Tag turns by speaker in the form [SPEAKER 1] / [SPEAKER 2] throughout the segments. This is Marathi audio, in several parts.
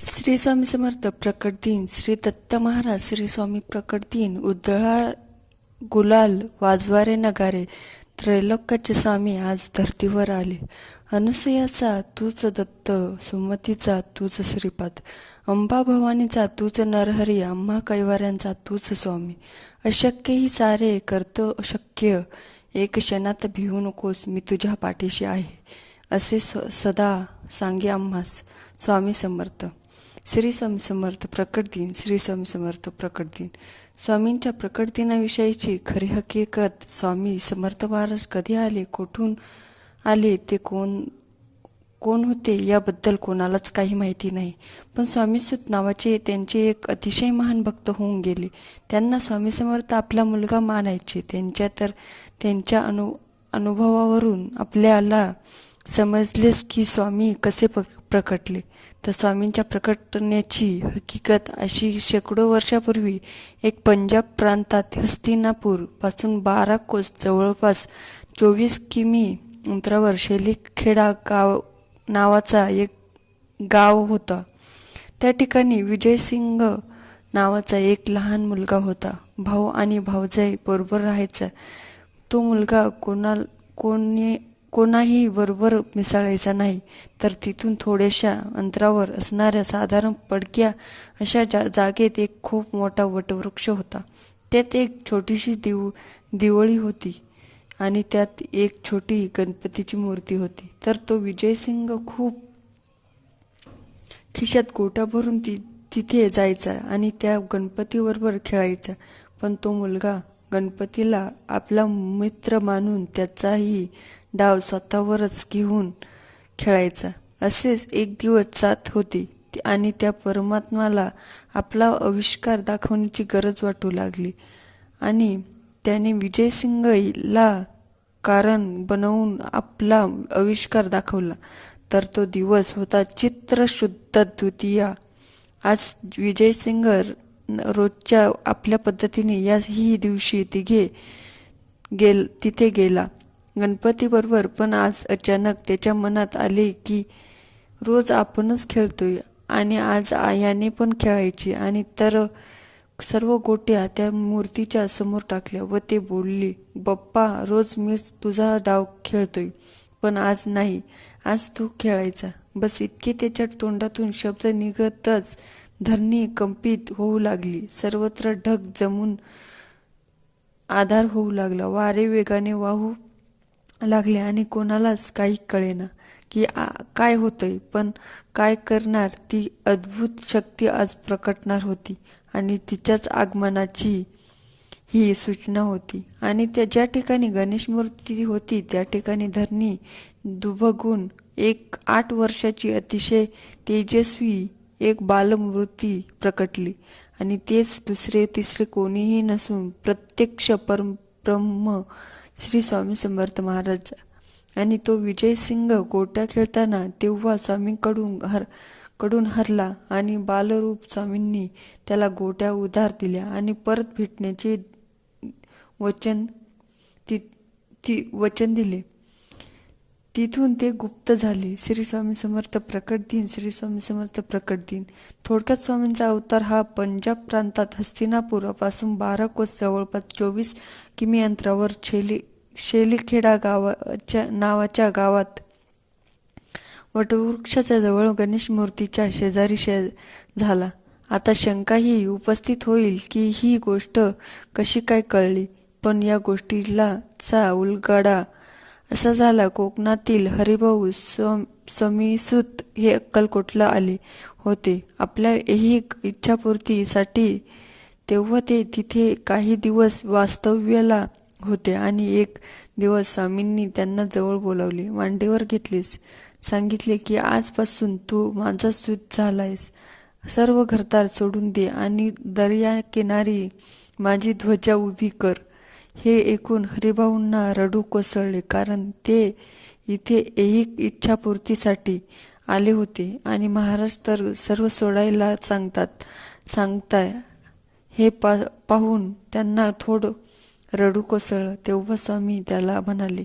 [SPEAKER 1] श्री स्वामी समर्थ प्रकट दिन श्री दत्त महाराज श्री स्वामी प्रकट दिन उधळा गुलाल वाजवारे नगारे त्रैलोक्याचे स्वामी आज धर्तीवर आले. अनुसयाचा तूच दत्त सुमतीचा तूच श्रीपाद अंबा भवानीचा तूच नरहरी आम्हा कैवाऱ्यांचा तूच स्वामी. अशक्य ही सारे करतो शक्य एक क्षणात भिवू नकोस मी तुझ्या पाठीशी आहे असे स सदा सांगे आम्हास स्वामी समर्थ. श्री स्वामी समर्थ प्रकट दिन श्री स्वामी समर्थ प्रकट दिन. स्वामींच्या प्रकट दिनाविषयीची खरी हकीकत स्वामी समर्थ महाराज कधी आले कोठून आले ते कोण कोण होते याबद्दल कोणालाच काही माहिती नाही. पण स्वामीसुत नावाचे त्यांचे एक अतिशय महान भक्त होऊन गेले. त्यांना स्वामी समर्थ आपला मुलगा मानायचे. त्यांच्या तर त्यांच्या अनु अनुभवावरून आपल्याला समजलेस की स्वामी कसे प प्रकटले? तर स्वामींच्या प्रकटण्याची हकीकत अशी शेकडो वर्षापूर्वी एक पंजाब प्रांतात हस्तिनापूरपासून बारा कोस जवळपास चोवीस किमी अंतरावर शेलीखेडा गाव नावाचा एक गाव होता. त्या ठिकाणी विजयसिंग नावाचा एक लहान मुलगा होता. भाऊ आणि भाऊजाई बरोबर राहायचा. तो मुलगा कोणा कोणी कोणाही बरोबर मिसळायचा नाही तर तिथून थोड्याशा अंतरावर असणाऱ्या साधारण पडक्या अशा जा जागेत एक खूप मोठा वटवृक्ष होता. त्यात एक छोटीशी दिव दिवळी होती आणि त्यात एक छोटी गणपतीची मूर्ती होती. तर तो विजयसिंग खूप खिशात गोटा भरून ती तिथे जायचा आणि त्या गणपतीबरोबर खेळायचा. पण तो मुलगा गणपतीला आपला मित्र मानून त्याचाही डाव स्वतःवरच घेऊन खेळायचा. असेच एक दिवस जात होती आणि त्या परमात्माला आपला आविष्कार दाखवण्याची गरज वाटू लागली. आणि त्याने विजयसिंगला कारण बनवून आपला आविष्कार दाखवला. तर तो दिवस होता चित्रशुद्ध द्वितीया. आज विजयसिंग रोजच्या आपल्या पद्धतीने याही दिवशी तिघे गेल तिथे गेला. गणपतीबरोबर पण आज अचानक त्याच्या मनात आले की रोज आपणच खेळतोय आणि आज याने पण खेळायची आणि तर सर्व गोट्या त्या मूर्तीच्या समोर टाकल्या व ते बोलली बप्पा रोज मीच तुझा डाव खेळतोय पण आज नाही आज तू खेळायचा. बस इतके त्याच्या तोंडातून शब्द निघतच धरणी कंपित होऊ लागली. सर्वत्र ढग जमून आधार होऊ लागला. वारे वेगाने वाहू लागले आणि कोणालाच काही कळेना की आ काय होतंय. पण काय करणार? ती अद्भुत शक्ती आज प्रकटणार होती आणि तिच्याच आगमनाची ही सूचना होती. आणि त्या ज्या ठिकाणी गणेश मूर्ती होती त्या ठिकाणी धरणी दुभगून एक आठ वर्षाची अतिशय तेजस्वी एक बालमूर्ती प्रकटली. आणि तेच दुसरे तिसरे कोणीही नसून प्रत्यक्ष परम ब्रह्म श्री स्वामी समर्थ महाराज. आणि तो विजयसिंग गोट्या खेळताना तेव्हा स्वामींकडून हरकडून हरला आणि बालरूप स्वामींनी त्याला गोट्या उधार दिल्या आणि परत भेटण्याचे वचन ती ती वचन दिले. तिथून ते गुप्त झाले. श्री स्वामी समर्थ प्रकट दिन श्री स्वामी समर्थ प्रकट दिन. थोडक्यात स्वामींचा अवतार हा पंजाब प्रांतात हस्तिनापुरापासून बारा कोस जवळपास चोवीस किमी अंतरावर शेली शेलीखेडा गावाच्या नावाच्या गावात. वटवृक्षाच्या जवळ गणेश मूर्तीच्या शेजारी शे झाला. आता शंकाही उपस्थित होईल की ही गोष्ट कशी काय कळली? पण या गोष्टीला चा उलगडा असा झाला कोकणातील हरिभाऊ सम समीसूत हे अक्कलकोटला आले होते. आपल्या ही इच्छापूर्तीसाठी तेव्हा ते तिथे काही दिवस वास्तव्याला होते आणि एक दिवस स्वामींनी त्यांना जवळ बोलावले. मांडीवर घेतलेस. सांगितले की आजपासून तू माझा सूत झालायस. सर्व घरदार सोडून दे आणि दर्या किनारी माझी ध्वजा उभी कर. हे ऐकून हरिभाऊंना रडू कोसळले कारण ते इथे ऐहिक इच्छापूर्तीसाठी आले होते आणि महाराज तर सर्व सोडायला सांगतात सांगताय. हे पा पाहून त्यांना थोडं रडू कोसळलं. तेव्हा स्वामी त्याला म्हणाले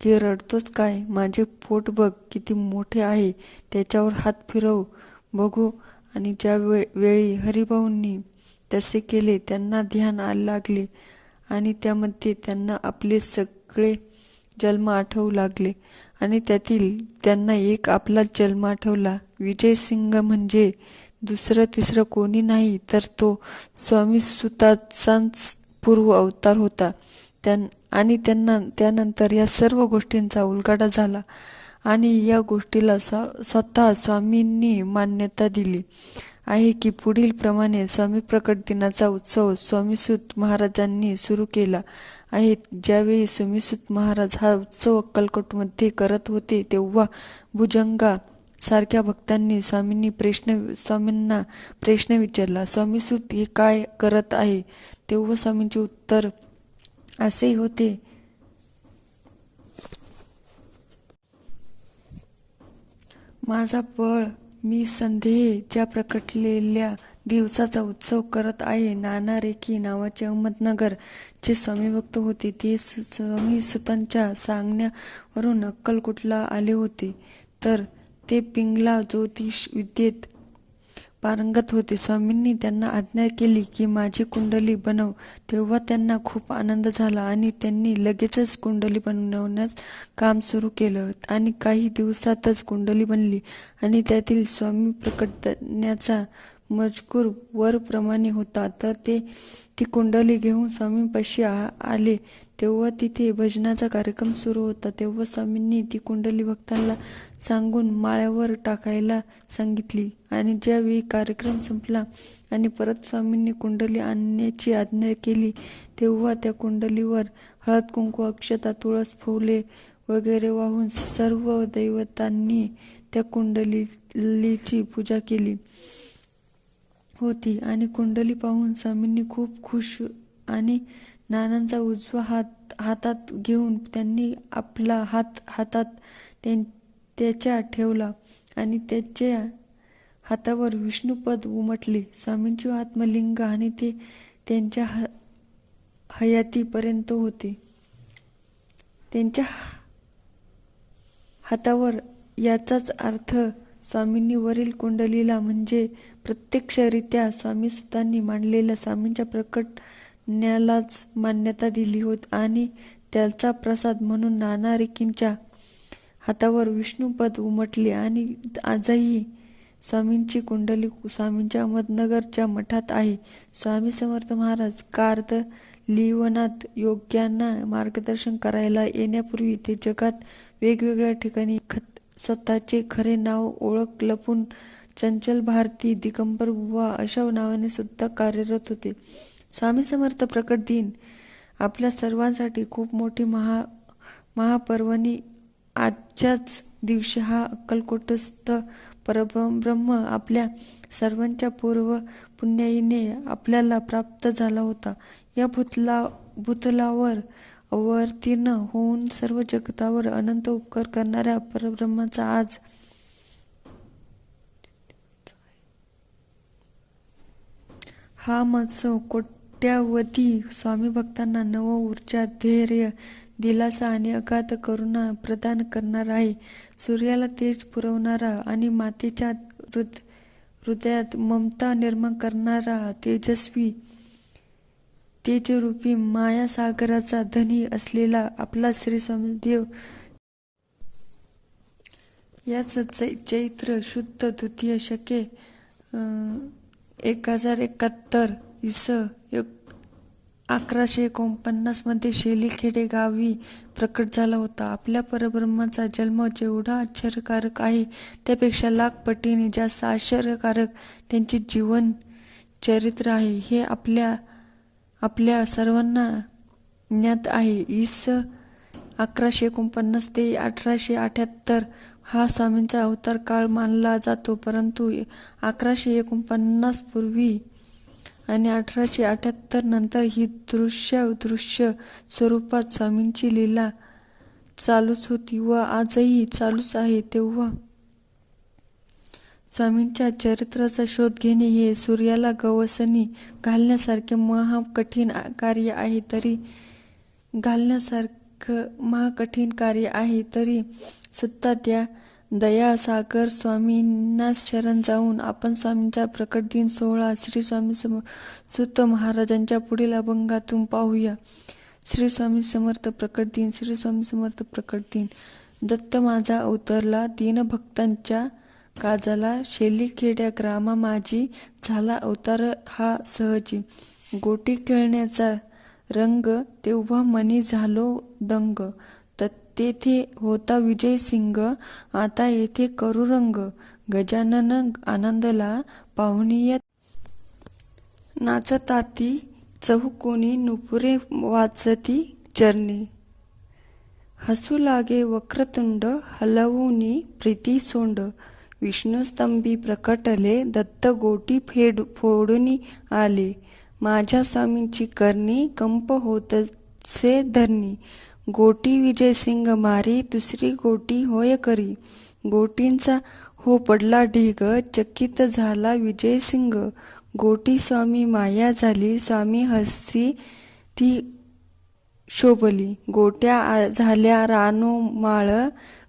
[SPEAKER 1] की रडतोच काय? माझे पोट बघ किती मोठे आहे त्याच्यावर हात फिरव बघू. आणि ज्या वे वेळी हरिभाऊंनी तसे केले त्यांना ध्यान आ लागले. आणि त्यामध्ये त्यांना आपले सगळे जन्म आठवू लागले. आणि त्यातील त्यांना एक आपला जन्म आठवला. विजयसिंग म्हणजे दुसरं तिसरं कोणी नाही तर तो स्वामी सुताचाच पूर्व अवतार होता. त्यां आणि त्यांना त्यानंतर या सर्व गोष्टींचा उलगडा झाला. आणि या गोष्टीला स्व स्वतः स्वामींनी मान्यता दिली. आहे की पुढील प्रमाणे स्वामी प्रकट दिनाचा उत्सव स्वामीसूत महाराजांनी सुरू केला आहे. ज्यावेळी स्वामीसूत महाराज हा उत्सव अक्कलकोटमध्ये करत होते तेव्हा भुजंगा सारख्या भक्तांनी स्वामींनी प्रश्न स्वामींना प्रश्न विचारला स्वामीसूत हे काय करत आहे? तेव्हा स्वामींचे उत्तर असे होते माझा बळ मी संध्येच्या प्रकटलेल्या दिवसाचा उत्सव करत आहे नाना रेखी नावाचे अहमदनगर जे स्वामी भक्त होते. ते सु- स्वामी सुतांच्या सांगण्यावरून अक्कलकोटला आले होते. तर ते पिंगला ज्योतिष विद्येत पारंगत होते. स्वामींनी त्यांना आज्ञा केली की माझी कुंडली बनव. तेव्हा त्यांना खूप आनंद झाला आणि त्यांनी लगेचच कुंडली बनवण्यास काम सुरू केलं आणि काही दिवसातच कुंडली बनली आणि त्यातील स्वामी प्रकटण्याचा मजकूर वरप्रमाणे होता. तर ते ती कुंडली घेऊन स्वामींपाशी आ- आले. तेव्हा तिथे भजनाचा कार्यक्रम सुरू होता. तेव्हा स्वामींनी ती कुंडली भक्तांना सांगून माळ्यावर टाकायला सांगितली. आणि ज्यावेळी कार्यक्रम संपला आणि परत स्वामींनी कुंडली आणण्याची आज्ञा केली तेव्हा त्या कुंडलीवर हळद कुंकू अक्षता तुळस फुले वगैरे वाहून सर्व दैवतांनी त्या कुंडलीची पूजा केली. होती आणि कुंडली पाहून स्वामींनी खूप खुश आणि नानांचा उजवा हात हातात घेऊन त्यांनी आपला हात हातात त्यां- त्याच्या ठेवला आणि त्याच्या हातावर विष्णुपद उमटले. स्वामींचे आत्मलिंग आणि ते त्यांच्या ह- हयातीपर्यंत होते. त्यांच्या हातावर याचाच अर्थ स्वामींनी वरील कुंडलीला म्हणजे प्रत्यक्षरित्या स्वामी सुतांनी मांडलेल्या स्वामींच्या प्रकटण्यालाच मान्यता दिली होत आणि त्याचा प्रसाद म्हणून नाना रेकींच्या हातावर विष्णुपद उमटले आणि आजही स्वामींची कुंडली स्वामींच्या अहमदनगरच्या मठात आहे. स्वामी समर्थ महाराज कार्द लिवनात योग्यांना मार्गदर्शन करायला येण्यापूर्वी ते जगात वेगवेगळ्या ठिकाणी खत स्वतःचे खरे नाव ओळख लपून चंचल भारती दिगंबर बुवा अशा नावाने सुद्धा कार्यरत होते. स्वामी समर्थ प्रकट दिन आपल्या सर्वांसाठी खूप मोठी महा महापर्वणी आजच्याच दिवशी हा अक्कलकोटस्थ परब्रह्म आपल्या सर्वांच्या पूर्व पुण्याईने आपल्याला प्राप्त झाला होता. या भूतला भूतलावर अवतीर्ण होऊन सर्व जगतावर अनंत उपकार करणाऱ्या परब्रह्माचा आज हा महोत्सव कोट्यावधी स्वामी भक्तांना नव ऊर्जा धैर्य दिलासा आणि अगाध करुणा प्रदान करणार आहे. सूर्याला तेज पुरवणारा आणि मातेच्या हृद हृदयात ममता निर्माण करणारा तेजस्वी तेजरूपी मायासागराचा धनी असलेला आपला श्री स्वामीदेव याच चै- चैत्र शुद्ध द्वितीय शके अं, एक हजार एकाहत्तर इस एक अकराशे एकोणपन्नासमध्ये शेलीखेडे गावी प्रकट झाला होता. आपल्या परब्रह्माचा जन्म जेवढा आश्चर्यकारक आहे त्यापेक्षा लाख पटीने जास्त आश्चर्यकारक त्यांचे जीवन चरित्र आहे. हे आपल्या आपल्या सर्वांना ज्ञात आहे. इस अकराशे एकोणपन्नास ते अठराशे अठ्याहत्तर हा स्वामींचा अवतार काळ मानला जातो परंतु अकराशे एकोणपन्नास पूर्वी आणि अठराशे अठ्याहत्तर नंतर ही दृश्य दृश्य स्वरूपात स्वामींची लीला चालूच होती व आजही चालूच आहे. तेव्हा स्वामींच्या चरित्राचा शोध घेणे हे सूर्याला गवसणी घालण्यासारखे महाकठीण कार्य आहे तरी घालण्यासारखे महाकठीण कार्य आहे तरी सुद्धा त्या दया सागर स्वामींना शरण जाऊन आपण स्वामींचा प्रकट दिन सोहळा श्री स्वामी सम सुत महाराजांच्या पुढील अभंगातून पाहूया. श्री स्वामी समर्थ प्रकट दिन श्री स्वामी समर्थ प्रकट दिन. दत्त माझा अवतरला दीनभक्तांच्या काजाला शेलीखेड्या ग्रामा माझी झाला अवतार हा सहजी. गोटी खेळण्याचा रंग तेव्हा मनी झालो दंग. तेथे होता विजय सिंग आता येथे करू रंग गजानन आनंदला पाहुणीय नाचताती चौकोनी नुपुरे वाचती चरणी. हसू लागे वक्रतुंड हलवूनी प्रीती सोंड. विष्णुस्तंभी प्रकटले दत्त गोटी फेड फोडूनी आले. माझ्या स्वामींची करणी कंप होतचे धरणी. गोटी विजय सिंग मारी दुसरी गोटी होय करी. गोटींचा हो पडला ढीग चकित झाला विजय सिंग गोटी स्वामी माया झाली स्वामी हस्ती ती शोभली. गोट्या झाल्या रानो माळ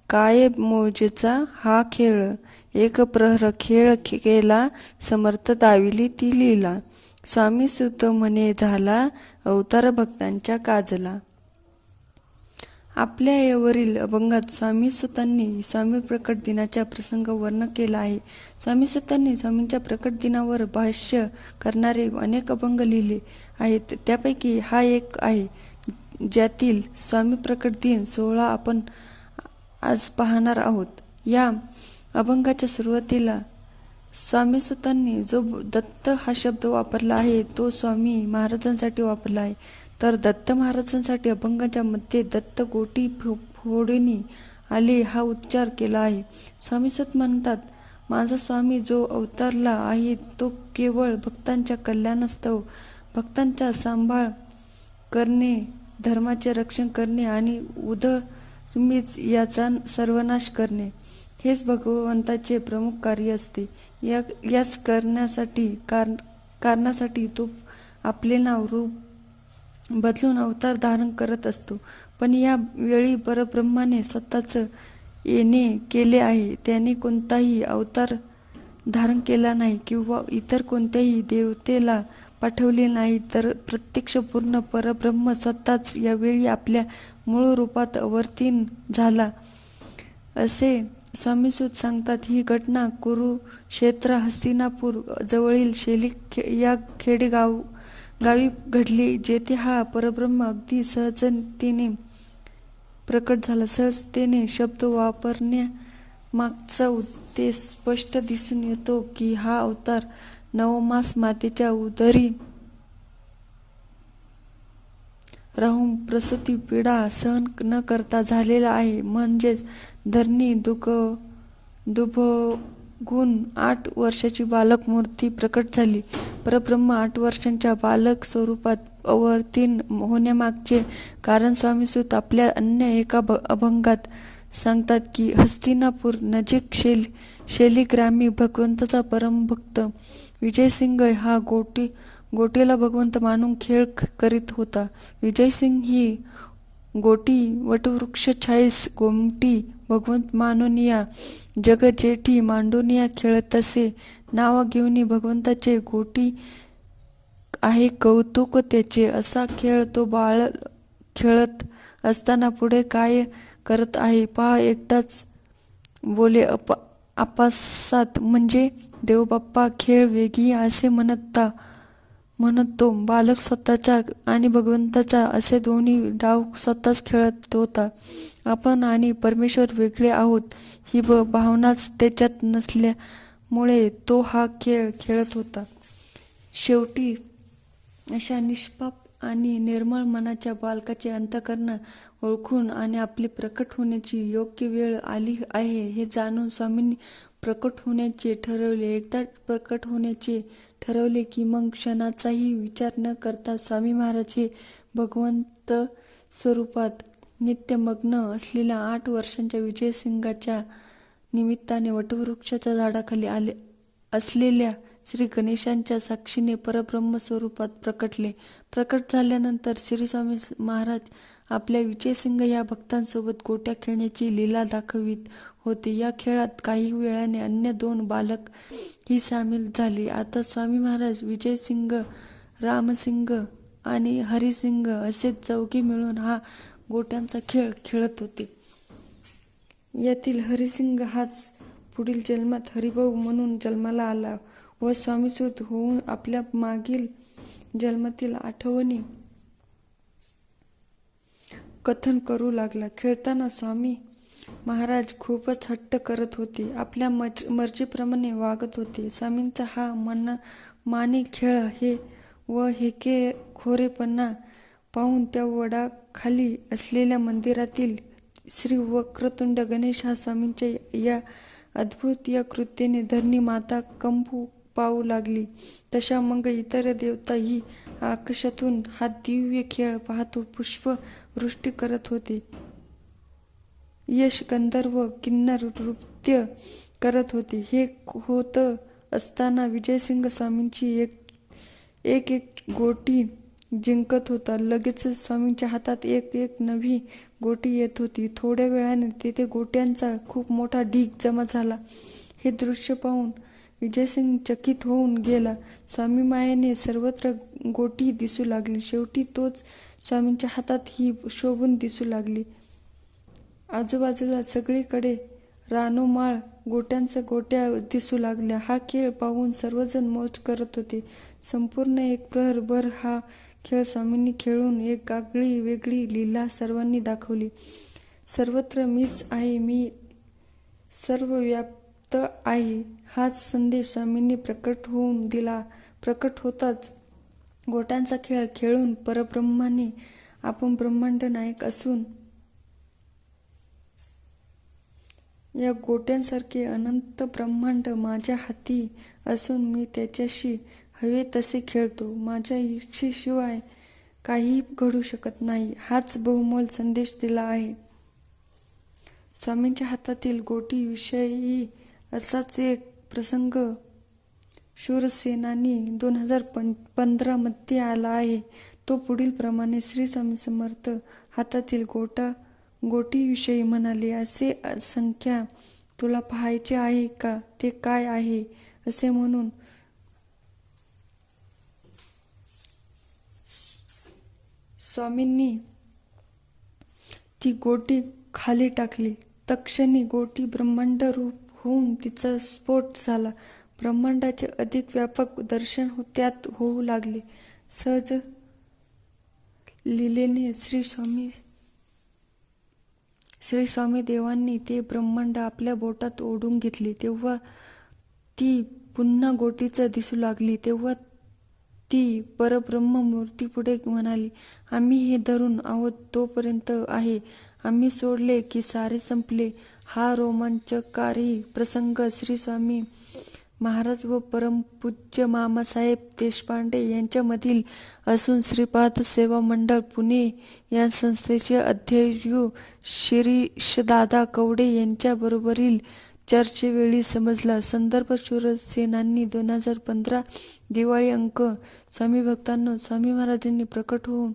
[SPEAKER 1] काय मोजचा हा खेळ. एक प्रहर खेळ केला समर्थ दाविली ती लिहिला स्वामी सुत म्हणे झाला अवतार भक्तांच्या काजला. आपल्या यावरील अभंगात स्वामी सुतांनी स्वामी प्रकट दिनाच्या प्रसंग वर्ण केला आहे. स्वामी सुतांनी स्वामींच्या प्रकट दिनावर भाष्य करणारे अनेक अभंग लिहिले आहेत. त्यापैकी हा एक आहे ज्यातील स्वामी प्रकट दिन सोहळा आपण आज पाहणार आहोत. या अभंगाच्या सुरुवातीला स्वामी सुतांनी जो दत्त हा शब्द वापरला आहे तो स्वामी महाराजांसाठी वापरला आहे. तर दत्त महाराजांसाठी अभंगाच्या मध्ये दत्त गोटी फो फोडणी आली हा उच्चार केला आहे. स्वामी सुत म्हणतात माझा स्वामी जो अवतारला आहे तो केवळ भक्तांच्या कल्याणास्तव भक्तांचा सांभाळ करणे धर्माचे रक्षण करणे आणि उदरमीच याचा सर्वनाश करणे. हेच भगवंताचे प्रमुख कार्य असते. या याच करण्यासाठी कार कारणासाठी तो आपले नाव रूप बदलून अवतार धारण करत असतो. पण या वेळी परब्रह्माने स्वतःच येणे केले आहे. त्याने कोणताही अवतार धारण केला नाही किंवा इतर कोणत्याही देवतेला पाठवले नाही तर प्रत्यक्ष पूर्ण परब्रह्म स्वतःच यावेळी आपल्या मूळ रूपात अवर्तीन झाला असे स्वामीसूत सांगतात ही घटना कुरुक्षेत्र हस्तिनापूर जवळील शेली खे- या खेडेगाव गावी घडली जेथे हा परब्रह्म अगदी सहजतेने प्रकट झाला. सहजतेने शब्द वापरण्यामागचा उद्देश स्पष्ट दिसून येतो की हा अवतार नवमास मातेच्या उदरी राहून प्रसूती पीडा सहन न करता झालेला आहे. म्हणजेच धरणी दुख दुभगुण आठ वर्षाची बालक मूर्ती प्रकट झाली. परब्रह्म आठ वर्षांच्या बालक स्वरूपात अवर्तीन होण्यामागचे कारण स्वामीसूत आपल्या अन्य एका भ- अभंगात सांगतात की हस्तिनापूर नजीक शेल ग्रामी भगवंताचा परमभक्त विजयसिंग हा गोटी गोटीला भगवंत मानून खेळ करीत होता. विजयसिंग ही गोटी वटवृक्ष छाईस गोमटी भगवंत मानुनिया जगजेठी जग जेठी असे. नाव घेऊन भगवंताचे गोटी आहे कौतुक त्याचे. असा खेळ तो बाळ खेळत असताना पुढे काय करत आहे? पहा एकटाच बोले अप आपासात. म्हणजे देवबाप्पा खेळ वेगळी असे म्हणता म्हणत तो बालक स्वतःचा आणि भगवंताचा असे दोन्ही डाव स्वतःच खेळत होता. आपण आणि परमेश्वर वेगळे आहोत ही ब भावनाच त्याच्यात नसल्यामुळे तो हा खेळ खेळत होता. शेवटी अशा निष्पाप आणि निर्मळ मनाच्या बालकाचे अंतकरण ओळखून आणि आपली प्रकट होण्याची योग्य वेळ आली आहे हे जाणून स्वामींनी प्रकट होण्याचे ठरवले. एकदा प्रकट होण्याचे ठरवले की मग क्षणाचाही विचार न करता स्वामी महाराज हे भगवंत स्वरूपात नित्यमग्न असलेल्या आठ वर्षांच्या विजयसिंगाच्या निमित्ताने वटवृक्षाच्या झाडाखाली आले असलेल्या श्री गणेशांच्या साक्षीने परब्रह्म स्वरूपात प्रकटले. प्रकट झाल्यानंतर श्री स्वामी महाराज आपल्या विजयसिंग या भक्तांसोबत गोट्या खेळण्याची लीला दाखवित. होते. या खेळात काही वेळाने अन्य दोन बालक ही सामील झाली. आता स्वामी महाराज विजयसिंग रामसिंग आणि हरिसिंग असे चौघे मिळून हा गोट्यांचा खेळ खेळत होते. यातील हरिसिंग हाच पुढील जन्मात हरिभाऊ म्हणून जन्माला आला व स्वामीसूत होऊन आपल्या मागील जन्मातील आठवणी कथन करू लागला. खेळताना स्वामी महाराज खूपच हट्ट करत होते. आपल्या मज मर्जीप्रमाणे वागत होते. स्वामींचा हा मन मानी खेळ हे व हेके खोरेपणा पाहून त्या वडाखाली असलेल्या मंदिरातील श्री वक्रतुंड गणेश हा स्वामींच्या या अद्भुत या कृत्येने धरणी माता कंपू पाहू लागली. तशा मग इतर देवताही आकाशातून हा दिव्य खेळ पाहतो पुष्प वृष्टी करत होते. यश गंधर्व किन्नर नृत्य करत होते. हे होत असताना विजयसिंग स्वामींची एक एक एक गोटी जिंकत होता. लगेचच स्वामींच्या हातात एक एक नवी गोटी येत होती. थोड्या वेळाने तेथे गोट्यांचा खूप मोठा ढीग जमा झाला. हे दृश्य पाहून विजयसिंग चकित होऊन गेला. स्वामी मायेने सर्वत्र गोटी दिसू लागली. शेवटी तोच स्वामींच्या हातात ही शोभून दिसू लागली. आजूबाजूला सगळीकडे रानोमाळ गोट्यांच्या गोट्या दिसू लागल्या. हा खेळ पाहून सर्वजण मौज करत होते. संपूर्ण एक प्रहरभर हा खेळ स्वामींनी खेळून एक आगळी वेगळी लीला सर्वांनी दाखवली. सर्वत्र मीच आहे मी सर्व व्याप्त आहे हाच संदेश स्वामींनी प्रकट होऊन दिला. प्रकट होताच गोट्यांचा खेळ खेळून परब्रह्माने आपण ब्रह्मांड नायक असून या गोट्यांसारखे अनंत ब्रह्मांड माझ्या हाती असून मी त्याच्याशी हवे तसे खेळतो. माझ्या इच्छेशिवाय काहीही घडू शकत नाही. हाच बहुमोल संदेश दिला आहे. स्वामींच्या हातातील गोटी विषयी असाच एक प्रसंग शूरसेनानी दोन हजार पं पंधरामध्ये आला आहे. तो पुढील प्रमाणे श्री स्वामी समर्थ हातातील गोटा गोटीविषयी म्हणाले असे संख्या तुला पाहायचे आहे का? ते काय आहे? असे म्हणून स्वामींनी ती गोटी खाली टाकली. तक्षणी गोटी ब्रह्मांड रूप होऊन तिचा स्फोट झाला. ब्रह्मांडाचे अधिक व्यापक दर्शन हो- त्यात होऊ लागले. सहज लिलेने श्री स्वामी श्री स्वामी देवांनी ते ब्रह्मांड आपल्या बोटात ओढून घेतले. तेव्हा ती पुन्हा गोटीचं दिसू लागली. तेव्हा ती परब्रह्म मूर्ती पुढे म्हणाली आम्ही हे धरून आहोत तोपर्यंत आहे. आम्ही सोडले की सारे संपले. हा रोमांचकारी प्रसंग श्री स्वामी महाराज व परमपूज्य मामासाहेब देशपांडे यांच्यामधील असून श्रीपाद सेवा मंडळ पुणे या संस्थेचे अध्यक्ष शिरीषदादा कवडे यांच्याबरोबरील चर्चेवेळी समजला. संदर्भ शूरसेनांनी दोन हजार पंधरा दिवाळी अंक स्वामी भक्तांनो स्वामी महाराजांनी प्रकट होऊन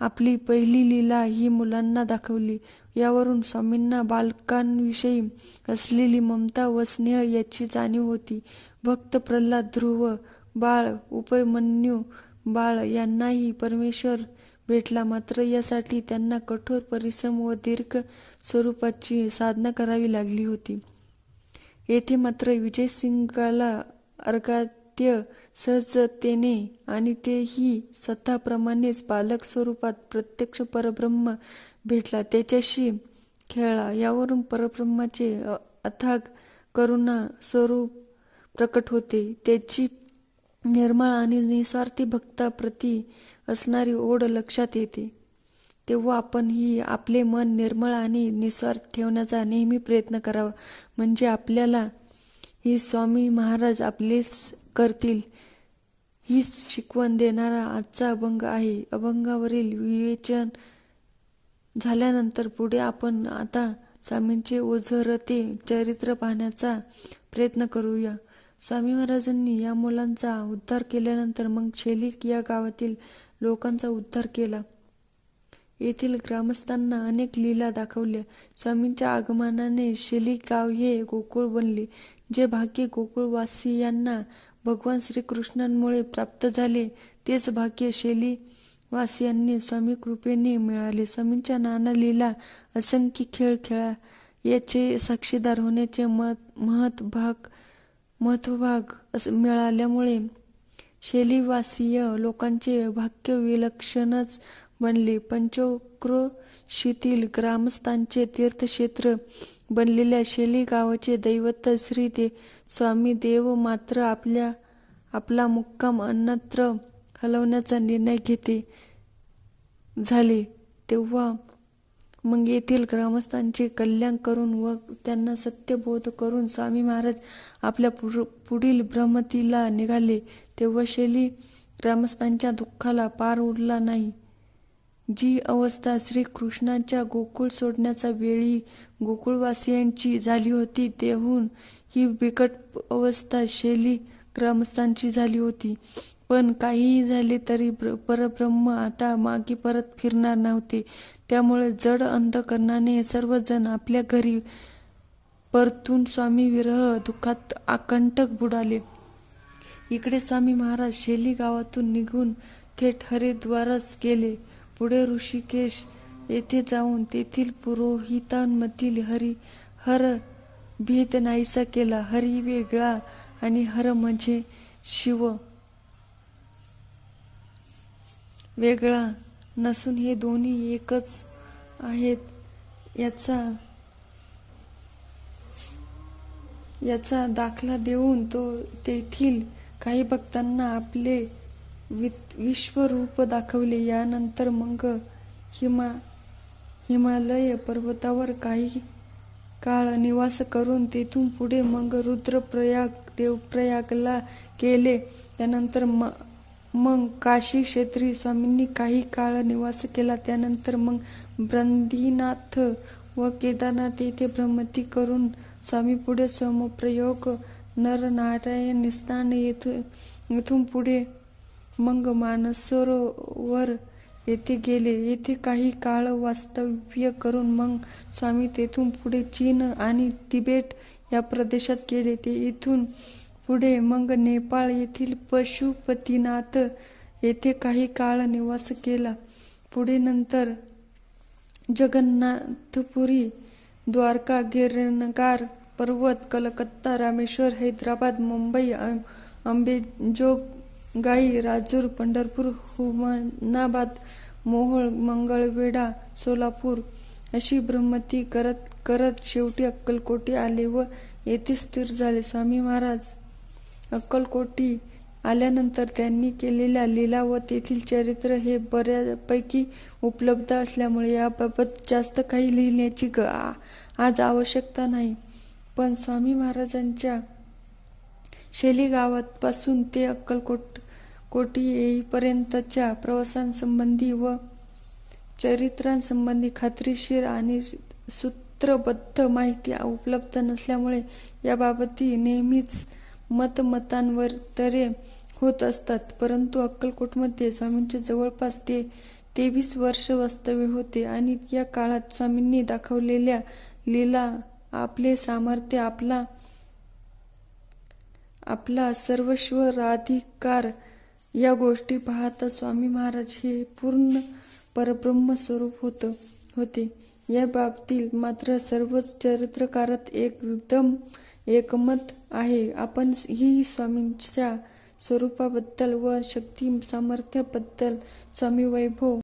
[SPEAKER 1] आपली पहिली लीला ही मुलांना दाखवली. यावरून स्वामींना बालकांविषयी असलेली ममता व स्नेह याची जाणीव होती. भक्त प्रल्हाद ध्रुव बाळ उपमन्यू बाळ यांनाही परमेश्वर भेटला. मात्र यासाठी त्यांना कठोर परिश्रम व दीर्घ स्वरूपाची साधना करावी लागली होती. येथे मात्र विजयसिंगाला अर्गाद्य सहजतेने आणि तेही स्वतःप्रमाणेच पालक स्वरूपात प्रत्यक्ष परब्रह्म भेटला. त्याच्याशी खेळला यावरून परब्रह्माचे अथाग करुणा स्वरूप प्रकट होते. त्याची निर्मळ आणि निस्वार्थी भक्ताप्रती असणारी ओढ लक्षात येते. तेव्हा आपण ही आपले मन निर्मळ आणि निस्वार्थ ठेवण्याचा नेहमी प्रयत्न करावा. म्हणजे आपल्याला ही स्वामी महाराज आपलेच करतील. हीच शिकवण देणारा आजचा अभंग आहे. अभंगावरील विवेचन झाल्यानंतर पुढे आपण आता स्वामींचे ओझरते चरित्र पाहण्याचा प्रयत्न करूया. स्वामी महाराजांनी या मुलांचा उद्धार केल्यानंतर मग शेलिक या गावातील लोकांचा उद्धार केला. येथील ग्रामस्थांना अनेक लीला दाखवल्या. स्वामींच्या आगमनाने शेलिक गाव हे गोकुळ बनले. जे भाग्य गोकुळवासियांना भगवान श्रीकृष्णांमुळे प्राप्त झाले. तेच भाग्य शैली वासियांनी स्वामी कृपेने मिळाले. स्वामींच्या नाना लीला असंख्य खेळ खेळा. याचे साक्षीदार होण्याचे मत महत्भाग महत्वभाग अस- मिळाल्यामुळे शैलीवासीय लोकांचे भाग्य विलक्षणच बनले. पंचक्रोशीतील ग्रामस्थांचे तीर्थक्षेत्र बनलेल्या शेली गावाचे दैवत श्री दे स्वामी देव मात्र आपल्या आपला मुक्काम अन्यत्र हलवण्याचा निर्णय घेते झाले. तेव्हा मग येथील ग्रामस्थांचे कल्याण करून व त्यांना सत्यबोध करून स्वामी महाराज आपल्या पुढ- पुढील भ्रमतीला निघाले. तेव्हा शैली ग्रामस्थांच्या दुःखाला पार उरला नाही. जी अवस्था श्रीकृष्णाच्या गोकुळ सोडण्याच्या वेळी गोकुळवासियांची झाली होती तेहून ही बिकट अवस्था शैली ग्रामस्थांची झाली होती. पण काहीही झाले तरी ब्र- परब्रह्म आता मागे परत फिरणार नव्हते. त्यामुळे जड अंधकरणाने सर्वजण आपल्या घरी परतून स्वामी विरह दुःखात आकंटक बुडाले. इकडे स्वामी महाराज शेली गावातून निघून थेट हरिद्वारच गेले. पुढे ऋषिकेश येथे जाऊन तेथील पुरोहितांमधील हरी हर भेद नाहीसा केला. हरी वेगळा आणि हर म्हणजे शिव. वेगळा नसून हे दोन्ही एकच आहेत. याचा याचा दाखला देऊन तो तेथील काही भक्तांना आपले वित- विश्वरूप दाखवले. यानंतर मग हिमा हिमालय पर्वतावर काही काळ निवास करून तेथून पुढे मग रुद्रप्रयाग देवप्रयागला केले त्यानंतर म मग काशी क्षेत्री स्वामींनी काही काळ निवास केला. त्यानंतर मग ब्रंदीनाथ व केदारनाथ येथे भ्रमती करून स्वामी पुढे सोमप्रयोग नरनारायण स्थान येथून येथून पुढे मग मानसरोवर येथे गेले. येथे काही काळ वास्तव्य करून मग स्वामी तेथून पुढे चीन आणि तिबेट या प्रदेशात गेले. ते इथून पुढे मग नेपाळ येथील पशुपतीनाथ येथे काही काळ निवास केला. पुढे नंतर जगन्नाथपुरी द्वारका गिरणगार पर्वत कलकत्ता रामेश्वर हैदराबाद मुंबई अं- गाई राजूर पंढरपूर हुमनाबाद मोहोळ मंगळवेढा सोलापूर अशी भ्रमती करत करत शेवटी अक्कलकोटी आले व येथे स्थिर झाले. स्वामी महाराज अक्कलकोटी आल्यानंतर त्यांनी केलेल्या लीला व तेथील चरित्र हे बऱ्यापैकी उपलब्ध असल्यामुळे याबाबत जास्त काही लिहिण्याची ग आज आवश्यकता नाही. पण स्वामी महाराजांच्या शेली गावापासून ते अक्कलकोट कोटी येईपर्यंतच्या प्रवासांसंबंधी व चरित्रांसंबंधी खात्रीशीर आणि सूत्रबद्ध माहिती उपलब्ध नसल्यामुळे याबाबती नेहमीच मतमतांवर तरे होत असतात. परंतु अक्कलकोटमध्ये स्वामींचे जवळपास ते तेवीस वर्ष वास्तव्य होते आणि या काळात स्वामींनी दाखवलेल्या लीला आपले सामर्थ्य आपला आपला सर्वस्वराधिकार या गोष्टी पाहता स्वामी महाराज हे पूर्ण परब्रह्म स्वरूप होत होते. या बाबतीत मात्र सर्वच चरित्रकारात एकदम एकमत आहे. आपण ही स्वामींच्या स्वरूपाबद्दल व शक्ती सामर्थ्याबद्दल स्वामी वैभव